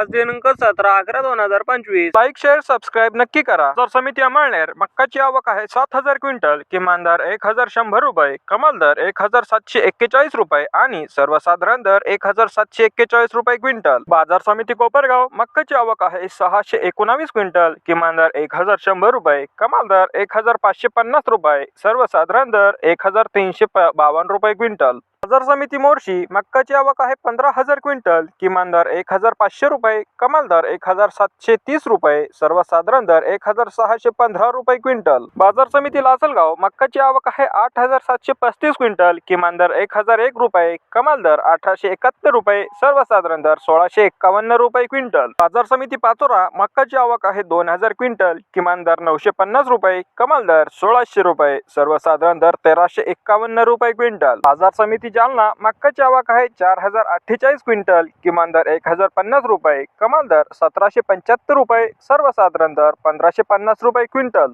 आज दिनांक सतरा अकरा दोन हजार पंचवीस. लाईक शेअर सबस्क्राईब नक्की करा. जर समिती अमळनेर मक्काची आवक आहे सात हजार क्विंटल किमान दर एक हजार शंभर रुपये कमाल दर एक हजार सातशे एक्केचाळीस रुपये आणि सर्वसाधारण दर एक हजार सातशे एक्केचाळीस रुपये क्विंटल. बाजार समिती कोपरगाव मक्काची आवक आहे सहाशे एकोणावीस क्विंटल किमान दर एक हजार शंभर रुपये कमाल दर एक हजार पाचशे पन्नास रुपये सर्वसाधारण दर एक हजार तीनशे बावन्न रुपये क्विंटल. बाजार समिती मोर्शी मक्काची आवक आहे पंधरा हजार क्विंटल किमान दर एक हजार पाचशे रुपये कमाल दर एक हजार सातशे तीस रुपये सर्वसाधारण दर एक हजार सहाशे पंधरा रुपये क्विंटल. बाजार समिती लासलगाव मक्काची आवक आहे आठ हजार सातशे पस्तीस क्विंटल किमान दर एक हजार एक रुपये कमाल दर अठराशे एकाहत्तर रुपये सर्वसाधारण दर सोळाशे एक्कावन्न रुपये क्विंटल. बाजार समिती पाचोरा मक्काची आवक आहे दोन हजार क्विंटल किमान दर नऊशे पन्नास रुपये कमाल दर सोळाशे रुपये सर्वसाधारण दर तेराशे एक्कावन्न रुपये क्विंटल. बाजार समिती जालना मक्काची आवक आहे चार हजार अठ्ठेचाळीस क्विंटल किमान दर एक हजार पन्नास रुपये कमाल दर सतराशे पंच्याहत्तर रुपये सर्वसाधारण दर पंधराशे पन्नास रुपये क्विंटल.